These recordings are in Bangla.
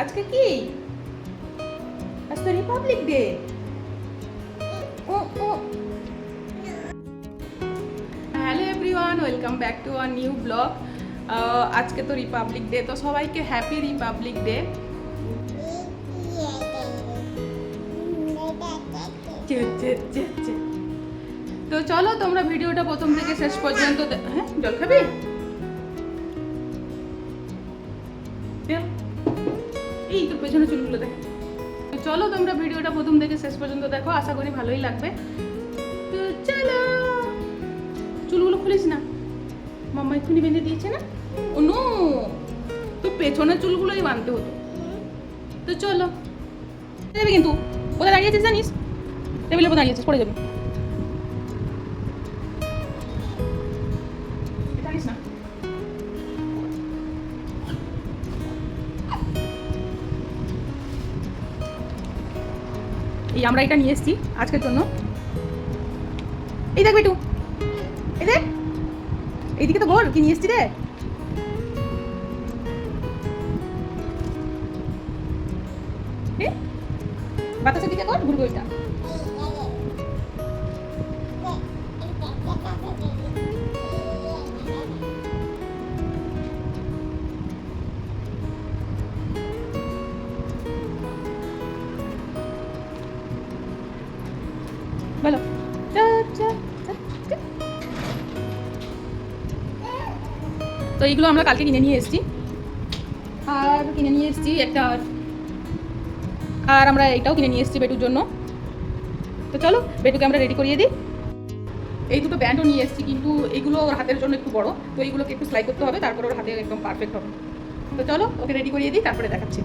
আজকে কি? আজ তো রিপাবলিক ডে ও ও। Hello everyone welcome back to our new blog আজকে তো রিপাবলিক ডে তো সবাইকে হ্যাপি রিপাবলিক ডে তো চলো তোমরা ভিডিওটা প্রথম থেকে শেষ পর্যন্ত হ্যাঁ জল খাবি? এই তোর পেছনে চুলগুলো দেখ। তো চলো তোমরা ভিডিওটা প্রথম থেকে শেষ পর্যন্ত দেখো, আশা করি ভালোই লাগবে। তো চলো। চুলগুলো খুলিস না। মাম্মা এক্ষুনি বেঁধে দিয়েছে না? Oh no. তো পেছনের চুলগুলোই বাঁধতে হতো। তো চলো। যাবি কিন্তু? কোথায় দাঁড়িয়েছিস জানিস? টেবিলের উপর দাঁড়িয়েছিস পড়ে যাবি। এই, আমরা এটা নিয়ে এসেছি আজকের জন্য। এই দেখ বেটু, এই দেখ, এইদিকে তো বল, কি নিয়ে এসছি রে? বাতাসের দিকে কর, ঘুরবে ওইটা তো এইগুলো আমরা কালকে কিনে নিয়ে এসেছি। আর কিনে নিয়ে এসেছি একটা আর আমরা এইটাও কিনে নিয়ে এসেছি বেটুর জন্য। তো চলো, বেটুকে আমরা রেডি করিয়ে দিই। এই দুটো ব্যান্ডও নিয়ে এসেছি, কিন্তু এইগুলো ওর হাতের জন্য একটু বড়। তো এইগুলোকে একটু সেলাই করতে হবে, তারপর ওর হাতে একদম পারফেক্ট হবে। তো চলো, ওকে রেডি করিয়ে দিই, তারপরে দেখাচ্ছি।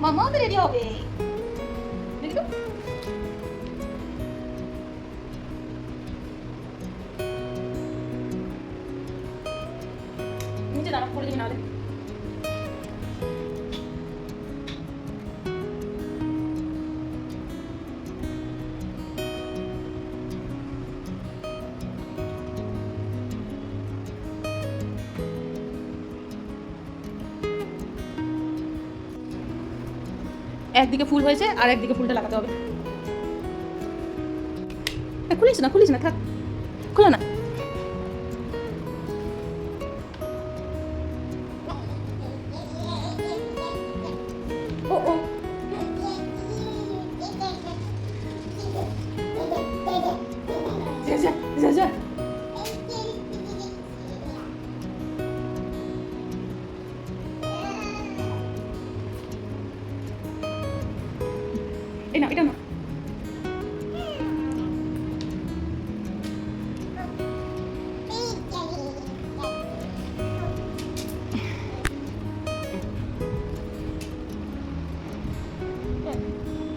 মামাও তো রেডি একদিকে ফুল হয়েছে আর একদিকে ফুলটা লাগাতে হবে। খুলিস না খুলিস না, থাক। খুলো না।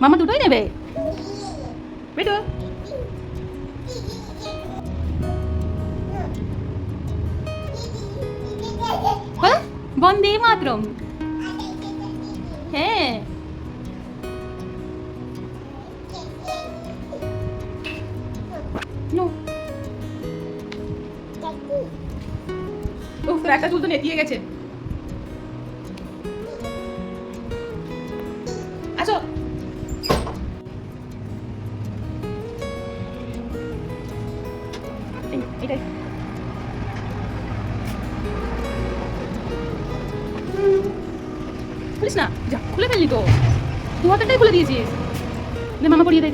মামা দুটোই নেবে। বেটো। হ্যাঁ বন্দে মাতরম। হ্যাঁ। একটা চুল তো নেতিয়ে গেছে। খুলিস না? যা, খুলে ফেললি তো। দু হাতেরটাই খুলে দিয়েছিস। মামা পড়িয়ে দেয়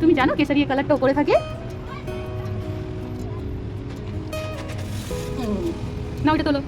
তুমি জানো কেসারি কালারটা করে থাকে? না ওইটা তোলো।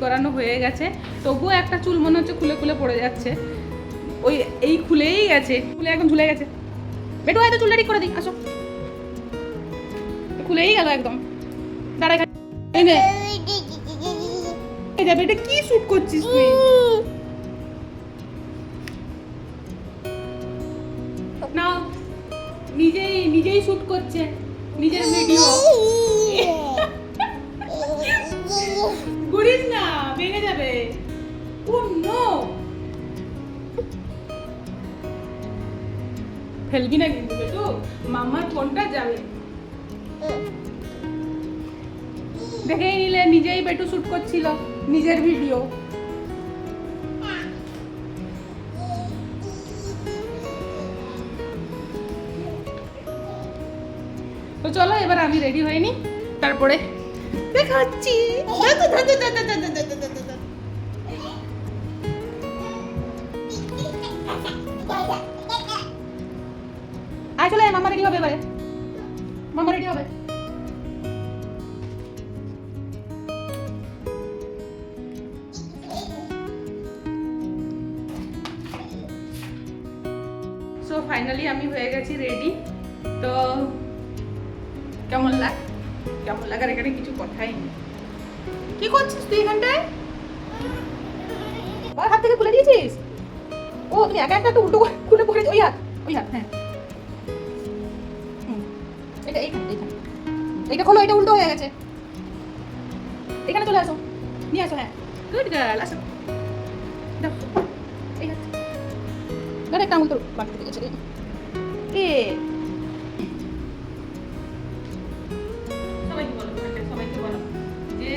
করানো হয়ে গেছে। তবুও একটা চুল মনে হচ্ছে খুলে খুলে পড়ে যাচ্ছে। ওই, এই খুলেই গেছে। খুলে একদম ঝুলে গেছে। বেটু হয়তো চুলটা ঠিক করে দিই, আসো। খুলেই গেল একদম। দাঁড়া কি শুট করছিস তুই? নিজেই নিজেই শুট করছে। নিজের ভিডিও যাবে ও নো ফেলবি না কিন্তু বেটু মামার ফোনটা যাবে দেখেই নিলে নিজেই বেটু শুট করছিল নিজের ভিডিও তো চলো এবার আমি রেডি হইনি তারপরে দেখাচ্ছি দাদা, রেডি হবে এবারে মামা রেডি হবে। সো ফাইনালি আমি হয়ে গেছি রেডি তো, কেমন লাগ, কেমন লাগার এখানে কিছু কথাই নেই। কি করছিস তুই এখানটায়? হাত থেকে খুলে দিয়েছিস? ও, তুমি একা একটা তো উল্টো খুলে পড়ে ওই হাত ওই হাত হ্যাঁ। এইখানে এইখানে এটা খোলো এটা উল্টো হয়ে গেছে। এখানে চলে আসো। নিয়ে আসো হ্যাঁ। গুড গার্ল আসো। দাও। এই হাত। ধর একটা আঙুল তোর বাকি থেকে গেছে রে কে সবাইকে বলো সবাইকে বলো। যে?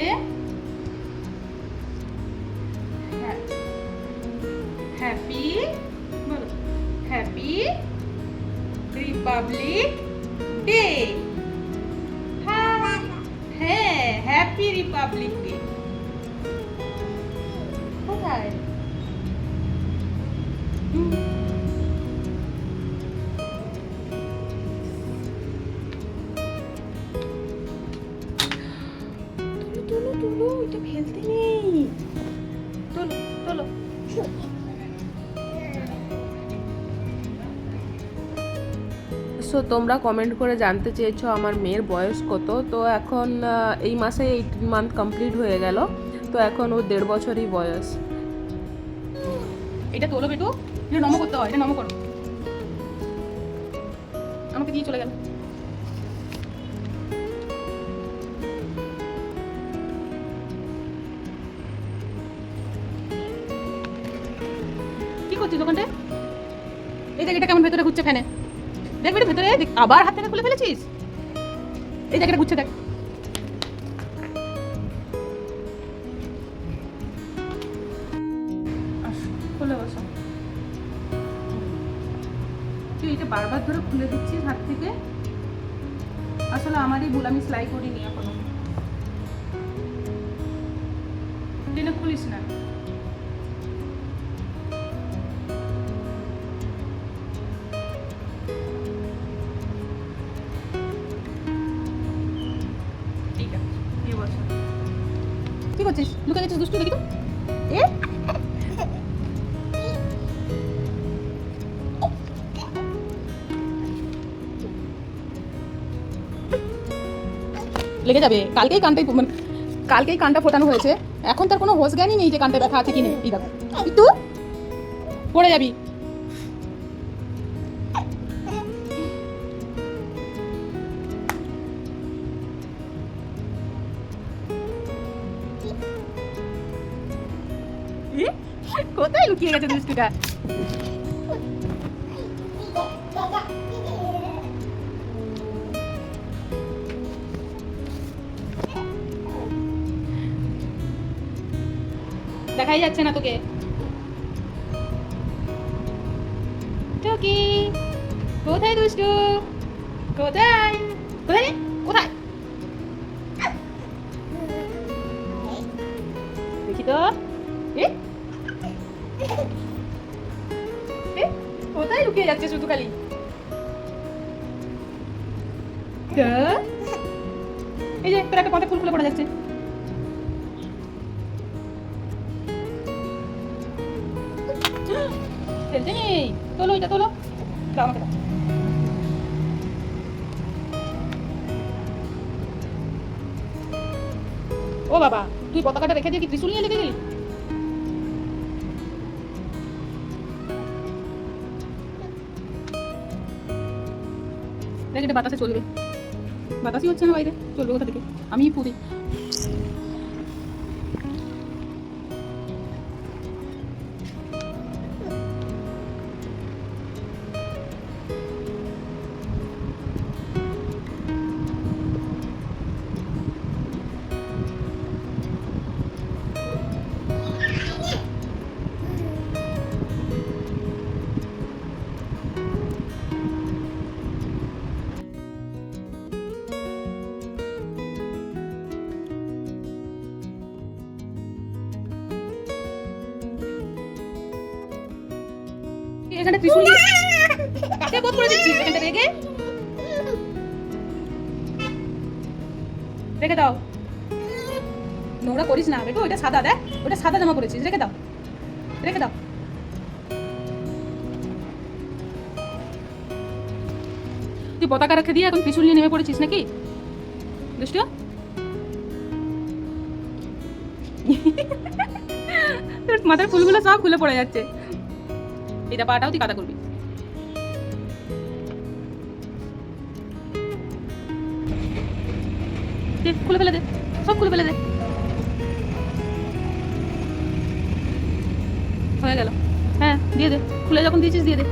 হ্যাপি বলো। Happy republic day happy republic day তোমরা কমেন্ট করে জানতে চেয়েছো আমার মেয়ের বয়স কত। তো এখন এই মাসে এইটিন মান্থ কমপ্লিট হয়ে গেল। তো এখন ও দেড় বছরই বয়স। এটা তোলো বেটু। এটা নম করতে হয়, এটা নম আমাকে দিয়ে চলে গেল। কি করছিস ওখানটায় এই দেখ, এটা কেমন ভেতরে ঘুরছে ফ্যানে। দেখ বেটু, ভেতরে আবার হাত থেকে খুলে ফেলেছিস? এই এটা ঘুরছে, দেখ। তুই এটা বারবার ধরে খুলে দিচ্ছিস হাত থেকে? আসলে আমারই ভুল, আমি সেলাই করিনি এখনও। খুলিস না। লেগে যাবে। কালকেই কানটাই মানে কালকেই কানটা ফোটানো হয়েছে। এখন তার কোনো হোশ জ্ঞানই নেই যে কানটা ব্যথা আছে কি নেই। এই দেখো। তুই পড়ে যাবি। কোথায় লুকিয়ে গেছে দুষ্টুটা দেখাই যাচ্ছে না তোকে টুকি কোথায় দুষ্টু কোথায় কোথায় রে? কোথায় দেখি তো এ এ, কোথায় লুকিয়ে যাচ্ছে শুধু খালি এই যে, তোর একটা পথে ফুল খুলে পড়ে যাচ্ছে। ফেলতে নেই। তোলো ওইটা তোলো। ও বাবা, তুই পতাকাটা রেখে দিয়ে কি ত্রিশুল নিয়ে লেগে গেলি? এটা বাতাসে চলবে। বাতাসই হচ্ছে না বাইরে চলবে কোথা থেকে? আমি পুরি এখানে নিয়ে কাকে বোধ করে দিচ্ছিস এখানটা রেখে রেখে দাও। নোংরা করিস না বেটো ওইটা সাদা, দেখ, ওটা সাদা জামা পরেছিস, রেখে দাও রেখে দাও। তুই পতাকা রেখে দিয়ে এখন পিছুল নিয়ে নেমে পড়েছিস নাকি? দুষ্টু? তোর মাথার ফুলগুলো সব খুলে পড়ে যাচ্ছে। এটা পাটাও তুই কাদা করবি খুলে ফেলে দে, সব খুলে ফেলে দে। হয়ে গেল। হ্যাঁ দিয়ে দে, খুলে যখন দিয়েছিস দিয়ে দে।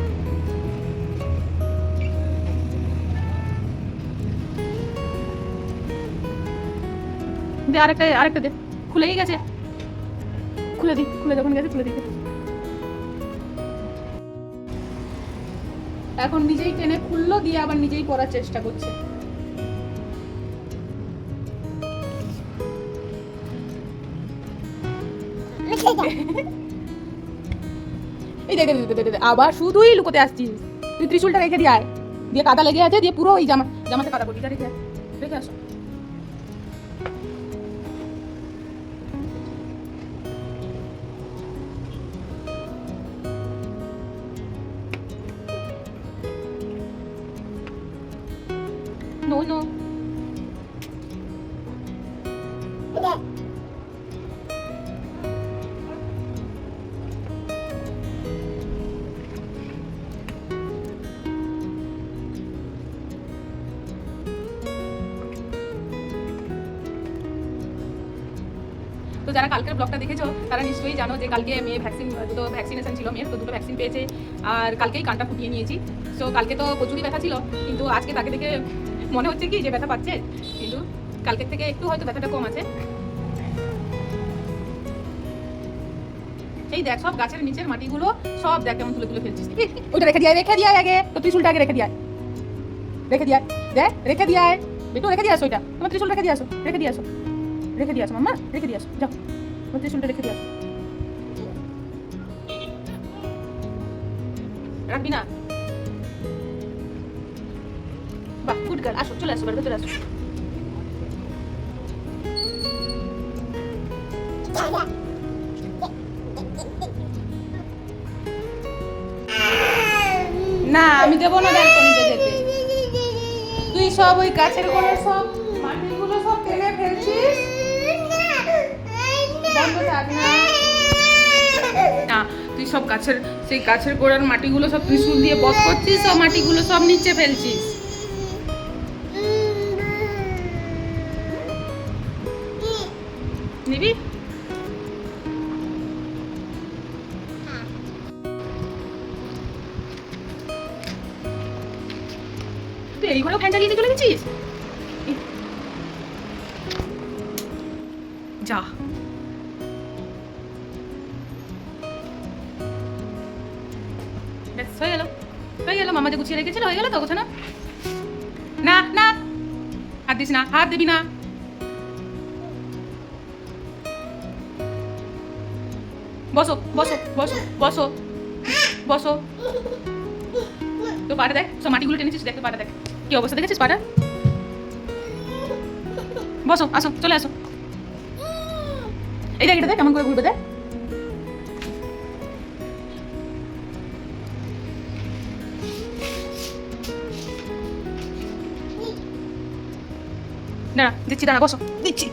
দে, আরেকটা আরেকটা দে, খুলেই গেছে। খুলে দি, খুলে যখন গেছে, খুলে দিতে। এখন নিজেই টেনে খুললো দিয়ে আবার নিজেই পড়ার চেষ্টা করছে। এই দে দে দে, দে, দে, দে, আবার শুধুই লুকোতে আসছিস। তুই ত্রিশুলটা রেখে দিয়ে আয়। দিয়ে কাদা লেগে আছে দিয়ে পুরো ওই জামা জামাতে কাদা যা রেখে রেখে আসো। জানো যে কালকে মেয়ে ভ্যাকসিন দুটো ভ্যাকসিনেশন ছিল মেয়ের তো দুটো ভ্যাকসিন পেয়েছে আর কালকেই কানটা ফুটিয়ে নিয়েছি সো কালকে তো প্রচুরই ব্যথা ছিল কিন্তু আজকে তাকে দেখে মনে হচ্ছে কি যে ব্যথা পাচ্ছে কিন্তু কালকের থেকে একটু হয়তো ব্যথাটা কম আছে এই দেখ সব গাছের নিচের মাটিগুলো সব দেখ কেমন তুলে তুলে ফেলছিস ওইটা রেখে দিয়ে রেখে দিয়ে আগে তো ত্রিশুলটা আগে রেখে দিয়ে। রেখে দিয়ে। দেখ রেখে দিয়ে একটু রেখে দিয়ে আসো ওইটা তোমার ত্রিশুল রেখে দিয়ে আসো রেখে দিয়ে আসো রেখে দিয়ে আসো মাম্মা রেখে দিয়ে আসো যাও তোমার ত্রিশুলটা রেখে দিয়ে আসো রাখবি না। বাহ গুড গার্ল আসো, চলে আসো বাড়ি চলে আসো। না, আমি দেবো না ব্যালকনিতে যেতে তুই সব ওই গাছের গোড়ার সব মাটিগুলো সব টেনে ফেলছিস? বন্ধ থাক না। সব গাছের, সেই গাছের গোড়ার মাটিগুলো সব ত্রিশুল দিয়ে বধ করছিস সব মাটিগুলো সব নিচে ফেলছিস? নিবি? তুই এই ঘরেও ফ্যান চলে গেছিস? যা। যে গুছিয়ে রেখেছিল, হয়ে গেল তো গোছানো? না না। হাত দিস না, হাত দিবি না। বসো বসো বসো বসো বসো। তো পাটা দেখ, সব মাটিগুলো টেনেছিস দেখতে পাটা দেখ। কি অবস্থা দেখেছিস পাটা? বসো, আসো, চলে আসো। এই দেখ, এটা দেখ, কেমন করে ঘুরবে, দেখ। না দিচ্ছি দাঁড়া বসো। দিচ্ছি।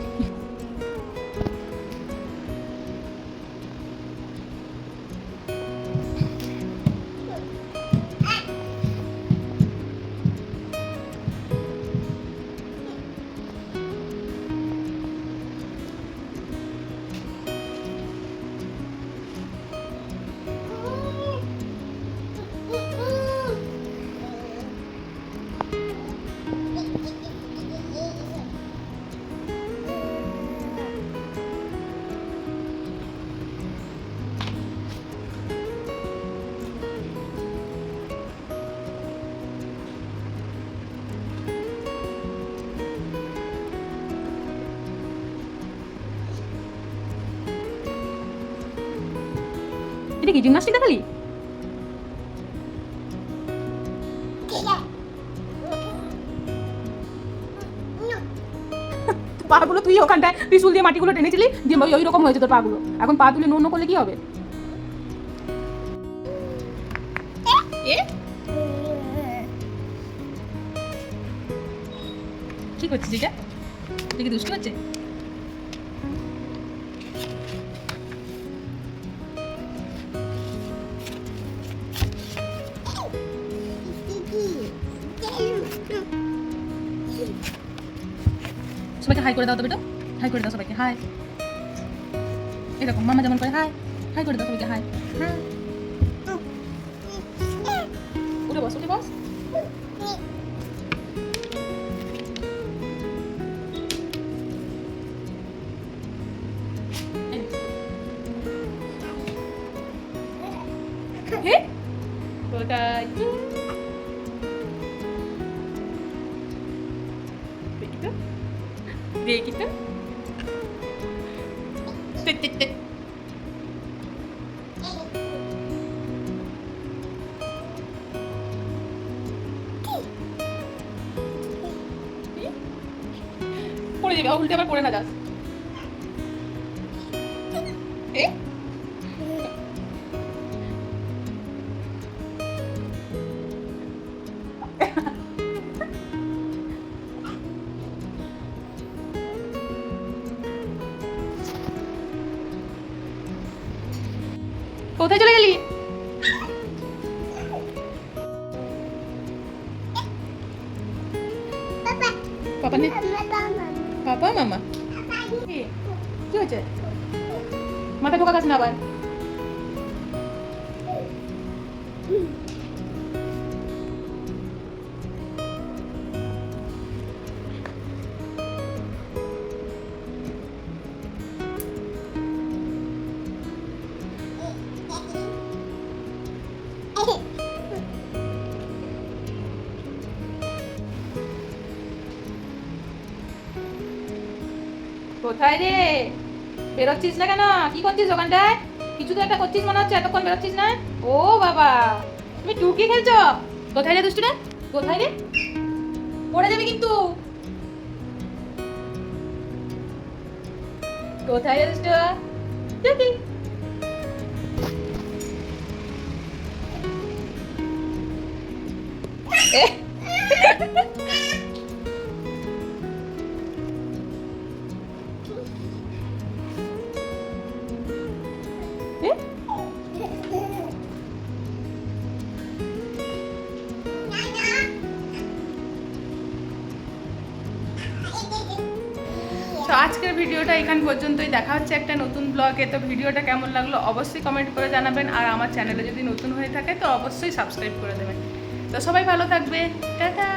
এটা কি জিমনাস্টিক দেখালি পাগুলো তুই ওখানটায় ত্রিশুল দিয়ে মাটিগুলো টেনেছিলি দিয়ে ওই রকম হয়েছে তোর পাগুলো এখন পা তুলে নুন করলে কি হবে? কি করছিস এটা? এটা কি দুষ্টু হচ্ছে? হাই করে দাও তো বেটা। হাই করে দাও সবাইকে। হাই এরকম, মামা যেমন করে হাই হাই করে দাও সবাইকে হাই হ্যাঁ উঠে বস উঠে বস। হে? কোথায় দেখি তে। পড়ে যাবে উল্টে আবার পড়ে না যাস কোথায় চলে গেলি পাপা নে পাপা মামা কি কি হয়েছে মাথা ঢোকা গেছে না আবার কোথায় রে? বেরোচ্ছিস না কেন? কি করছিস ওখানটায়? কিছু তো একটা করছিস মনে হচ্ছে, এতক্ষণ বেরোচ্ছিস না? ও বাবা! তুমি টুকি খেলছো? কোথায় রে দুষ্টু রে কোথায় রে? পড়ে যাবে কিন্তু। কোথায় রে দুষ্টু দেখি তো আজকের ভিডিওটা এখান পর্যন্তই। দেখা হচ্ছে একটা নতুন ব্লগে তো ভিডিওটা কেমন লাগল অবশ্যই কমেন্ট করে জানাবেন। আর আমার চ্যানেলে যদি নতুন হয়ে থাকে, তো অবশ্যই সাবস্ক্রাইব করে দেবেন। তো সবাই ভালো থাকবে। টাটা!